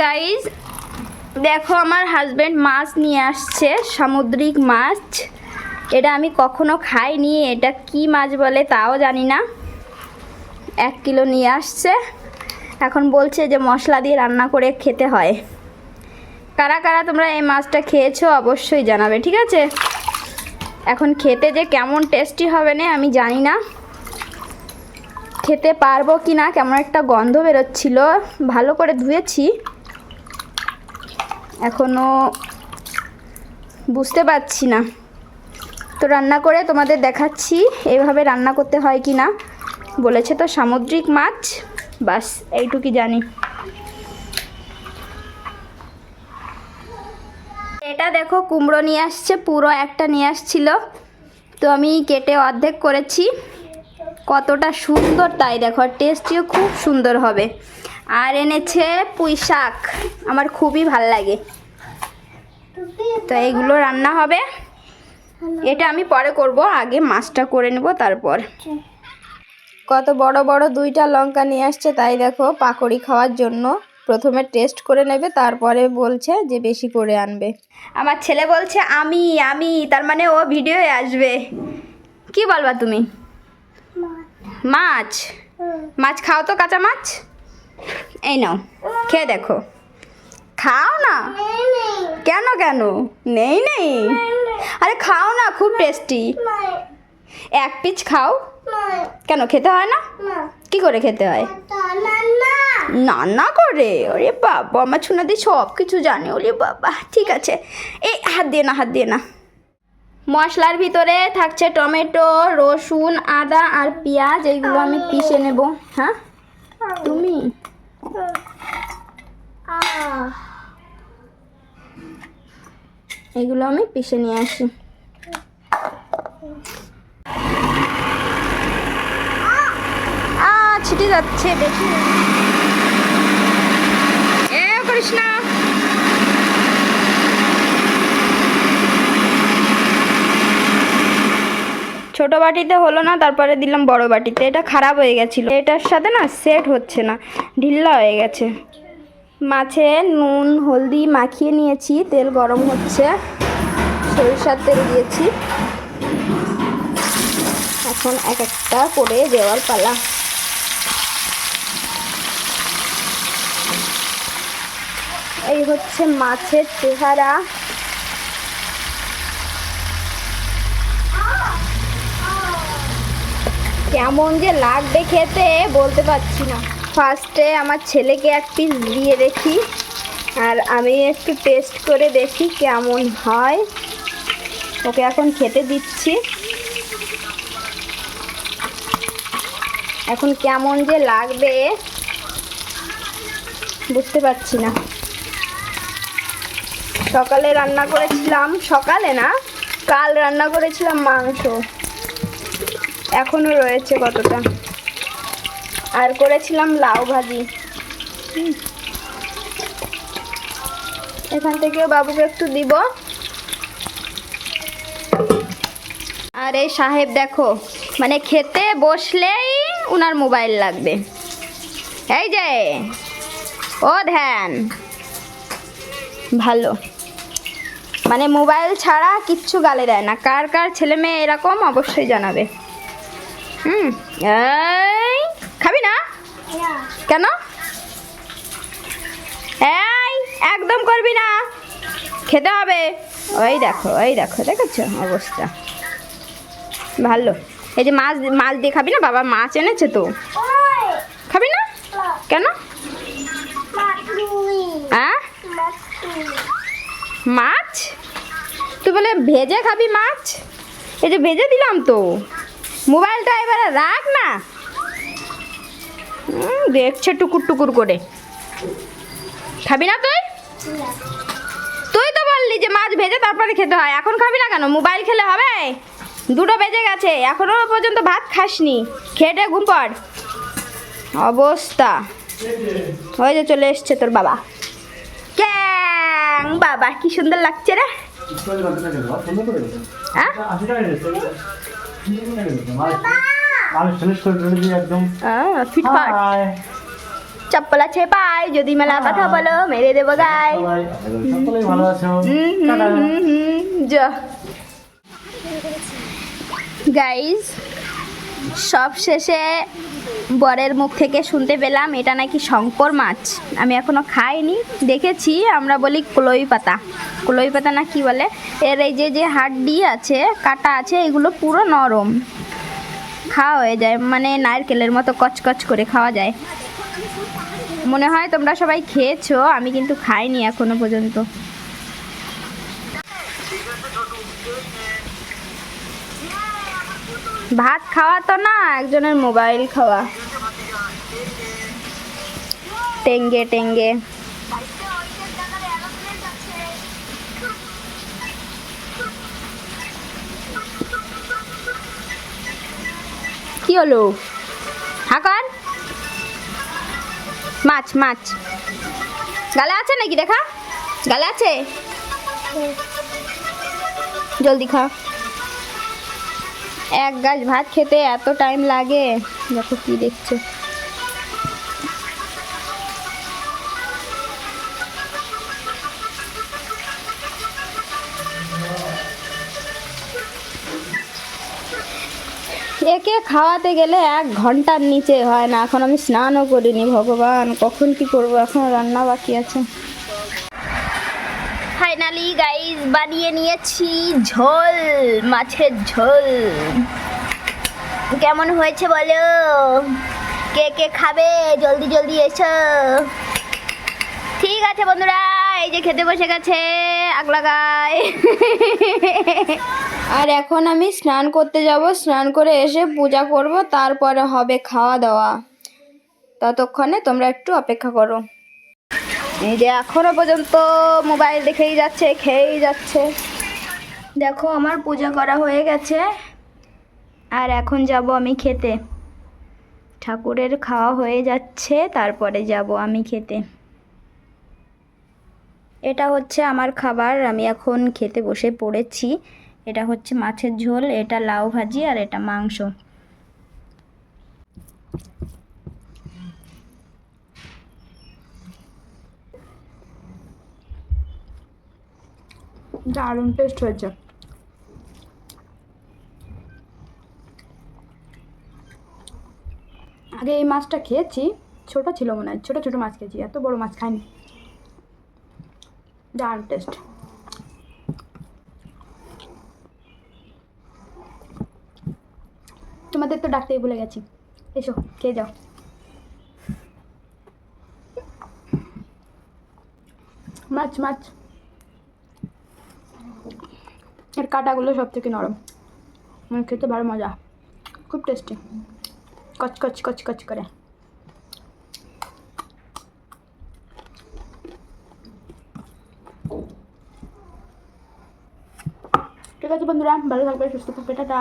Guys দেখো আমার husband মাছ নিয়ে আসছে, সামুদ্রিক মাছ। এটা আমি কখনো খাইনি, এটা কি মাছ বলে তাও জানি না। এক কিলো নিয়ে আসছে। এখন বলছে যে মশলা দিয়ে রান্না করে খেতে হয়। কারা কারা তোমরা এই মাছটা খেয়েছো অবশ্যই জানাবে, ঠিক আছে? এখন খেতে যে কেমন টেস্টি হবে না, আমি জানি না। খেতে পারব কি না, কেমন একটা গন্ধ বেরোচ্ছিল। ভালো করে ধুয়েছি। এখনও বুঝতে পারছি না। তো রান্না করে তোমাদের দেখাচ্ছি এইভাবে রান্না করতে হয় কি না। বলেছে তো সামুদ্রিক মাছ, বাস এইটুকুই জানি। এটা দেখো, কুমড়ো নিয়ে আসছে, পুরো একটা নিয়ে আসছিল। তো আমি কেটে অর্ধেক করেছি। কতটা সুন্দর, তাই দেখো টেস্টিও খুব সুন্দর হবে। আর এনেছে পুঁই শাক। আমার খুবই ভালো লাগে। তো এগুলো রান্না হবে। এটা আমি পরে করব আগে মাছটা করে নেব তারপর। কত বড় বড় দুইটা লঙ্কা নিয়ে আসছে তাই দেখো পাকড়ি খাওয়ার জন্য। প্রথমে টেস্ট করে নেবে তারপরে বলছে যে বেশি করে আনবে। আমার ছেলে বলছে আমি আমি। তার মানে ও ভিডিওয়ে আসবে। কি বলবা তুমি? মাছ। মাছ? খাও তো কাঁচা মাছ? এই নাও, খেয়ে দেখো। খাও না? কেন কেন? নেই নেই। আরে খাও না, খুব টেস্টি এক পিচ খাও। কেন, খেতে হয় না? কি করে খেতে হয়? না না করে। ওরে বাবা, আমার ছুনাদি সব কিছু জানে, ওরে বাবা। ঠিক আছে। এই হাত দিয়ে না, হাত দিয়ে না। মশলার ভিতরে থাকছে টমেটো, রসুন, আদা আর পেঁয়াজ। এইগুলো আমি পিষে নেব। হ্যাঁ? তুমি? এগুলো আমি পিষে নিয়ে আসি। ছুটি যাচ্ছে দেখি। এ করিস না। ছোট বাটিতে হলো না, তারপরে দিলাম বড় বাটিতে। এটা খারাপ হয়ে গেছিল। এটার সাথে না সেট হচ্ছে না, ঢিল্লা হয়ে গেছে। মাছে নুন, হলদি মাখিয়ে নিয়েছি, তেল গরম হচ্ছে। সরিষার তেল দিয়েছি। এখন এক একটা করে দেওয়ার পালা। এই হচ্ছে মাছের চেহারা। কেমন যে লাগবে খেতে বলতে পারছি না। ফার্স্টে আমার ছেলেকে এক পিস দিয়ে দেখি, আর আমি একটু টেস্ট করে দেখি কেমন হয়। ওকে এখন খেতে দিচ্ছি। এখন কেমন যে লাগবে বুঝতে পারছি না। সকালে রান্না করেছিলাম, সকালে না, কাল রান্না করেছিলাম মাংস। এখনও রয়েছে কতটা। আর করেছিলাম লাউ ভাজি। এখান থেকেও বাবুকে একটু দিব। আর এই সাহেব দেখো মানে খেতে বসলেই উনার মোবাইল লাগবে। এই যে, ও ধ্যান। ভালো। মানে মোবাইল ছাড়া কিচ্ছু গালে দেয় না। কার কার ছেলে মেয়ে এরকম অবশ্যই জানাবে। হুম। এই খাবি না? কেন? এই একদম করবি না। খেতে হবে। ওই দেখো ওই দেখো দেখেছ অবস্থা? ভালো। এই যে মাছ মাছ দিয়ে খাবি না? বাবা মাছ এনেছে তো। খাবি না? কেন? হ্যাঁ? মাছ? তুই বলে ভেজে খাবি মাছ? এই যে ভেজে দিলাম তো। মোবাইলটা এবারে রাখ না। দেখছে টুকুর টুকুর করে। খাবি না তুই? তুই তো বললি যে মাছ ভেজে তারপরে খেতে হয়। এখন খাবি না কেন? মোবাইল খেলে হবে? দুটো বেজে গেছে। এখনও পর্যন্ত ভাত খাসনি। খেটে ঘুম পড় অবস্থা। ওই যে চলে এসছে তোর বাবা। ক্যাং! বাবা, কি সুন্দর লাগছে রে। হ্যাঁ। চপ্পল আছে পাই যদি মেলা কথা বলো মেরে দেবো গাই গাইজ সব শেষে বরের মুখ থেকে শুনতে পেলাম, এটা নাকি শঙ্কর মাছ। আমি এখনও খাইনি, দেখেছি, আমরা বলি কলই পাতা। কলই পাতা না কি বলে? এর এই যে যে হাড্ডি আছে, কাটা আছে, এগুলো পুরো নরম। খাওয়া হয়ে যায় মানে নারকেলের মতো কচকচ করে খাওয়া যায়। মনে হয় তোমরা সবাই খেয়েছো, আমি কিন্তু খাইনি এখনও পর্যন্ত। ভাত খাওয়া তো না, একজনের মোবাইল খাওয়া। টেঙ্গে টেঙ্গে। কি হলো? হাকার? মাছ মাছ। গালে আছে নাকি? দেখা। গালে আছে? জলদি খা। এক গাছ ভাত খেতে এত টাইম লাগে? দেখো কি দেখছ। একে খাওয়াতে গেলে এক ঘণ্টার নিচে হয় না। এখন আমি স্নানও করিনি, ভগবান। কখন কি করব? এখন রান্না বাকি আছে। ফাইনালি গাইস বানিয়ে নিয়েছি ঝোল, মাছের ঝোল। কেমন হয়েছে বলো? কে কে খাবে? জলদি জলদি এসো। ঠিক আছে বন্ধুরা, এই যে খেতে বসে গেছে আগলা গায়ে আর এখন আমি স্নান করতে যাব, স্নান করে এসে পূজা করব, তারপরে হবে খাওয়া দাওয়া। ততক্ষণে তোমরা একটু অপেক্ষা করো। যে এখনও পর্যন্ত মোবাইল দেখেই যাচ্ছে, খেয়েই যাচ্ছে। দেখো, আমার পূজা করা হয়ে গেছে। আর এখন যাব আমি খেতে। ঠাকুরের খাওয়া হয়ে যাচ্ছে, তারপরে যাব আমি খেতে। এটা হচ্ছে আমার খাবার, আমি এখন খেতে বসে পড়েছি। এটা হচ্ছে মাছের ঝোল, এটা লাউ ভাজি আর এটা মাংস। দারুণ টেস্ট হয়েছে। আগে এই মাছটা খেয়েছি, ছোট ছিল মনে হয়, ছোটো ছোটো মাছ খেয়েছি, এত বড় মাছ খাইনি। দারুণ টেস্ট তোমাদের তো ডাকতেই ভুলে গেছি। এসো, খেয়ে যাও। মাছ মাছ এর কাটাগুলো সব থেকে নরম। মানে খেতে ভালো মজা। খুব টেস্টি কচকচ কচ কচ কচ করে। ঠিক আছে বন্ধুরা, ভালো থাকবে, সুস্থ থাকবে, টাটা।